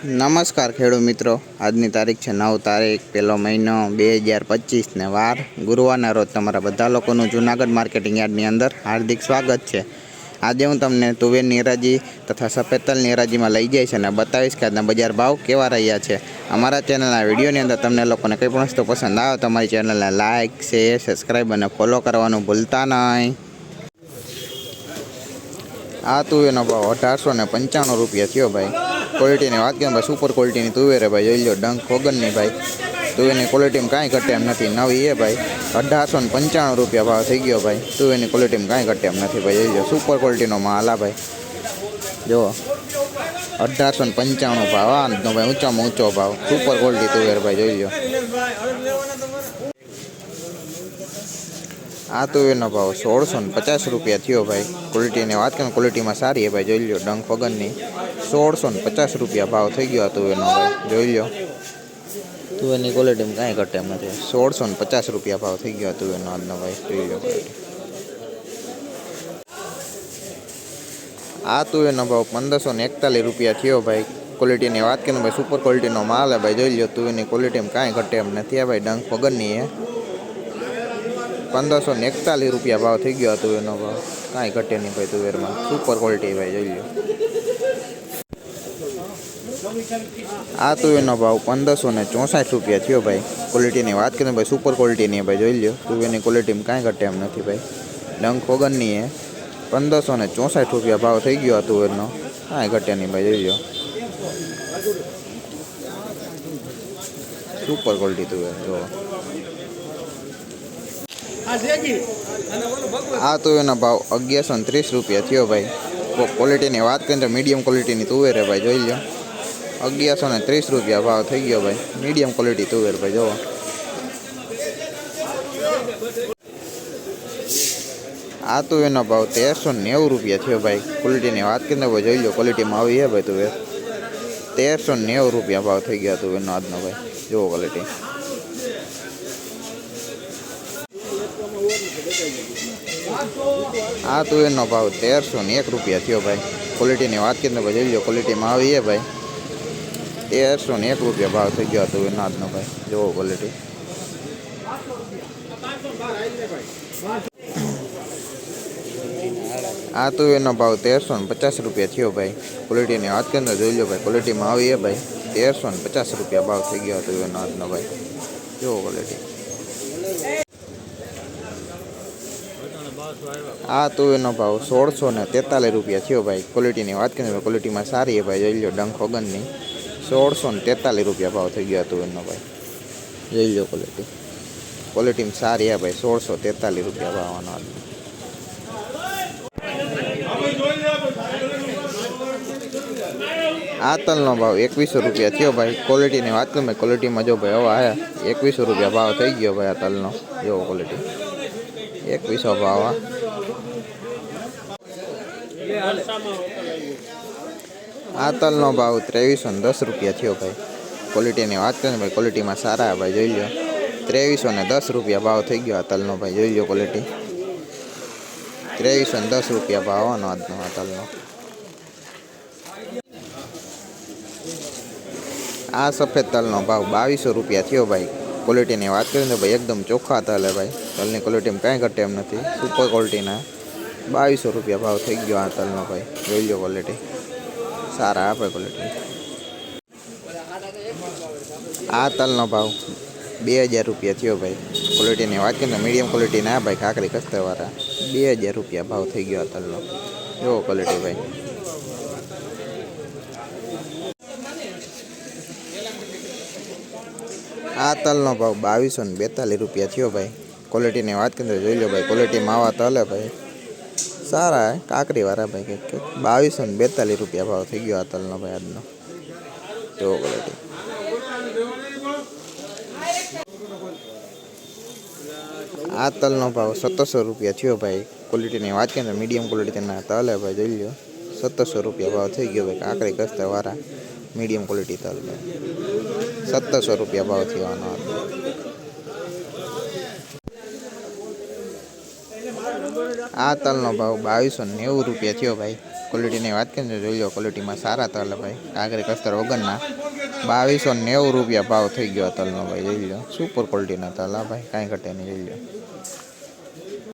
નમસ્કાર ખેડૂત મિત્રો. આજની તારીખ છે નવ તારીખ, પહેલો મહિનો બે હજાર પચીસને વાર. ગુરુવારના રોજ તમારા બધા લોકોનું જૂનાગઢ માર્કેટિંગ યાર્ડની અંદર હાર્દિક સ્વાગત છે. આજે હું તમને તુવેરની હરાજી તથા સફેદ તલની હરાજીમાં લઈ જઈશ અને બતાવીશ કે આજના બજાર ભાવ કેવા રહ્યા છે. અમારા ચેનલના વિડીયોની અંદર તમને લોકોને કંઈ પણ વસ્તુ પસંદ આવે તો અમારી ચેનલને લાઇક શેર, સબસ્ક્રાઈબ અને ફોલો કરવાનું ભૂલતા નહીં. આ તુવેરનો ભાવ અઢારસો ને પંચાણું રૂપિયા થયો ભાઈ. ક્વોલિટીની વાત કરીએ ભાઈ સુપર ક્વોલિટીની તુવેર ભાઈ, જોઈ લો ડંક વગરની ભાઈ. તુવેરની ક્વોલિટીમાં કાંઈ ઘટે એમ નથી. નવી એ ભાઈ, અઢારસો ને પંચાણું રૂપિયા ભાવ થઈ ગયો ભાઈ. તુવેરની ક્વોલિટીમાં કાંઈ ઘટે એમ નથી ભાઈ, જોઈ લો સુપર ક્વોલિટીનો માલ આ ભાઈ. જુઓ, અઢારસો ને પંચાણું ભાવ આ ભાઈ ઊંચામાં ઊંચો ભાવ. સુપર ક્વોલિટી તુવેર ભાઈ, જોઈ લો. આ તુવેરનો ભાવ સોળસો ને પચાસ રૂપિયા થયો ભાઈ. ક્વોલિટીની વાત કરીને ક્વોલિટીમાં સારી હે ભાઈ જોઈ લો ડંખ વગરની સોળસો ને પચાસ રૂપિયા ભાવ થઈ ગયો આ તુવેરનો ભાઈ જોઈ લો તુવેરની ક્વોલિટીમાં કાંઈ ઘટે એમ નથી. સોળસો ને પચાસ રૂપિયા ભાવ થઈ ગયો તુવેરનો આજનો ભાઈ જોઈ લો આ તુવેરનો ભાવ પંદરસો ને એકતાલીસ રૂપિયા થયો ભાઈ. ક્વોલિટીની વાત કરીને ભાઈ સુપર ક્વોલિટીનો માલ હે ભાઈ જોઈ લો તુવેરની ક્વોલિટીમાં કાંઈ ઘટે એમ નથી આ ભાઈ ડંખ વગરની હે પંદરસો ને એકતાલીસ રૂપિયા ભાવ થઈ ગયો હતો એનો ભાવ. કાંઈ ઘટે નહીં ભાઈ તુવેરમાં. સુપર ક્વોલિટી ભાઈ, જોઈ લો આ તુવેરનો ભાવ પંદરસો ને ચોસાઠ રૂપિયા થયો ભાઈ. ક્વોલિટીની વાત કરીએ ભાઈ સુપર ક્વોલિટીની ભાઈ, જોઈ લો તુવેરની ક્વોલિટીમાં કાંઈ ઘટે એમ નથી ભાઈ. ડંખ વગરની એ પંદરસો ને ચોસાઠ રૂપિયા ભાવ થઈ ગયો તુવેરનો. કાંઈ ઘટે નહીં ભાઈ, જોઈ લો સુપર ક્વોલિટી તુવેર, જો. આ તુવેરનો ભાવ અગિયારસો ને ત્રીસ રૂપિયા થયો ભાઈ. ક્વોલિટીની વાત કરીને તો મીડિયમ ક્વોલિટીની તુવેર હે ભાઈ, જોઈ લો અગિયારસો ને ત્રીસ રૂપિયા ભાવ થઈ ગયો ભાઈ. મીડિયમ ક્વોલિટી તુવેર ભાઈ, જોવો. આ તુવેરનો ભાવ તેરસો નેવું રૂપિયા થયો ભાઈ. ક્વોલિટીની વાત કરીને ભાઈ, જોઈ લો ક્વોલિટીમાં આવી હે ભાઈ તુવેર. તેરસો નેવું રૂપિયા ભાવ થઈ ગયા તુવેરનો આજનો ભાઈ. જુઓ ક્વોલિટી આ તુવેરનો ભાવ તેરસો ને એક રૂપિયા થયો ભાઈ. ક્વોલિટીની વાત કરીએ તો ભાઈ જોઈ લો ક્વોલિટીમાં આવી છે ભાઈ. તેરસો ને એક રૂપિયા ભાવ થઈ ગયો તુવેરનો આજનો ભાઈ. જુઓ ક્વોલિટી આ તુવેરનો ભાવ તેરસો ને પચાસ રૂપિયા થયો ભાઈ. ક્વોલિટીની વાત કરીએ તો જોઈ લો ભાઈ ક્વોલિટીમાં આવી છે ભાઈ. તેરસો ને પચાસ રૂપિયા ભાવ થઈ ગયો તુવેરનો આજનો ભાઈ. જુઓ ક્વોલિટી આ તુવેરનો ભાવ સોળસો ને તેતાલીસ રૂપિયા થયો ભાઈ. ક્વોલિટીની વાત કરીએ ક્વોલિટીમાં સારી છે ભાઈ. જોઈ લો ડંક વગરની. સોળસો ને તેતાલીસ રૂપિયા ભાવ થઈ ગયો તુવેરનો ભાઈ. જોઈ લો ક્વોલિટી ક્વોલિટીમાં સારી છે ભાઈ. સોળસો તેતાલીસ રૂપિયા ભાવનો આજનો આ તલનો ભાવ એકવીસો રૂપિયા થયો ભાઈ. ક્વોલિટીની વાત કરીએ ક્વોલિટીમાં જો ભાઈ હવે આવ્યા એકવીસો રૂપિયા ભાવ થઈ ગયો ભાઈ આ તલનો જેવો ક્વોલિટી એકવીસો ભાવ આ તલનો ભાવ ત્રેવીસો ને દસ રૂપિયા થયો ભાઈ. ક્વોલિટીની વાત કરીએ ભાઈ ક્વોલિટીમાં સારા ભાઈ, જોઈ લો ત્રેવીસો ને દસ રૂપિયા ભાવ થઈ ગયો આ તલનો ભાઈ, જોઈ લો ક્વોલિટી ત્રેવીસો ને દસ રૂપિયા ભાવ આનો આજનો આ તલનો આ સફેદ તલનો ભાવ બાવીસો રૂપિયા થયો ભાઈ. ક્વોલિટીની વાત કરીએ તો ભાઈ એકદમ ચોખ્ખા તલ હે ભાઈ. તલની ક્વોલિટીમાં કાંઈ ઘટે એમ નથી. સુપર ક્વોલિટીના બાવીસો રૂપિયા ભાવ થઈ ગયો આ તલનો ભાઈ. જોઈ લો ક્વોલિટી સારા આપે ક્વોલિટી આ તલનો ભાવ બે હજાર રૂપિયા થયો ભાઈ. ક્વોલિટીની વાત કરીએ મીડિયમ ક્વોલિટીના ભાઈ કાકરી કસ્તરવાળા બે હજાર રૂપિયા ભાવ થઈ ગયો આ તલનો એવો ક્વોલિટી ભાઈ. આ તલનો ભાવ બાવીસો ને બેતાલીસ રૂપિયા થયો ભાઈ. ક્વોલિટીની વાત કરીએ જોઈ લો ભાઈ ક્વોલિટીમાં આવા તલ હે ભાઈ. સારા કાકરીવાળા ભાઈ કંઈક કંઈક બાવીસો ને બેતાલીસ રૂપિયા ભાવ થઈ ગયો આ તલનો ભાઈ આજનો. એવો ક્વોલિટી આ તલનો ભાવ સત્તરસો રૂપિયા થયો ભાઈ. ક્વોલિટીની વાત કરીએ મીડિયમ ક્વોલિટીના તલ હે ભાઈ, જોઈ લો. સત્તરસો રૂપિયા ભાવ થઈ ગયો ભાઈ કાકરી કસ્તરવાળા મીડિયમ ક્વોલિટી તલ ભાઈ. સત્તરસો રૂપિયા ભાવ થવાનો હતો. આ તલનો ભાવ બાવીસો નેવું રૂપિયા થયો ભાઈ. ક્વોલિટીની વાત કરીને જોઈ લો ક્વોલિટીમાં સારા તલ ભાઈ. કાગરી કસ્તર વગરના બાવીસો નેવું રૂપિયા ભાવ થઈ ગયો તલનો ભાઈ, જોઈ લો. સુપર ક્વોલિટીના તલ, હા ભાઈ, કાંઈ ઘટે નહીં, જોઈ લો.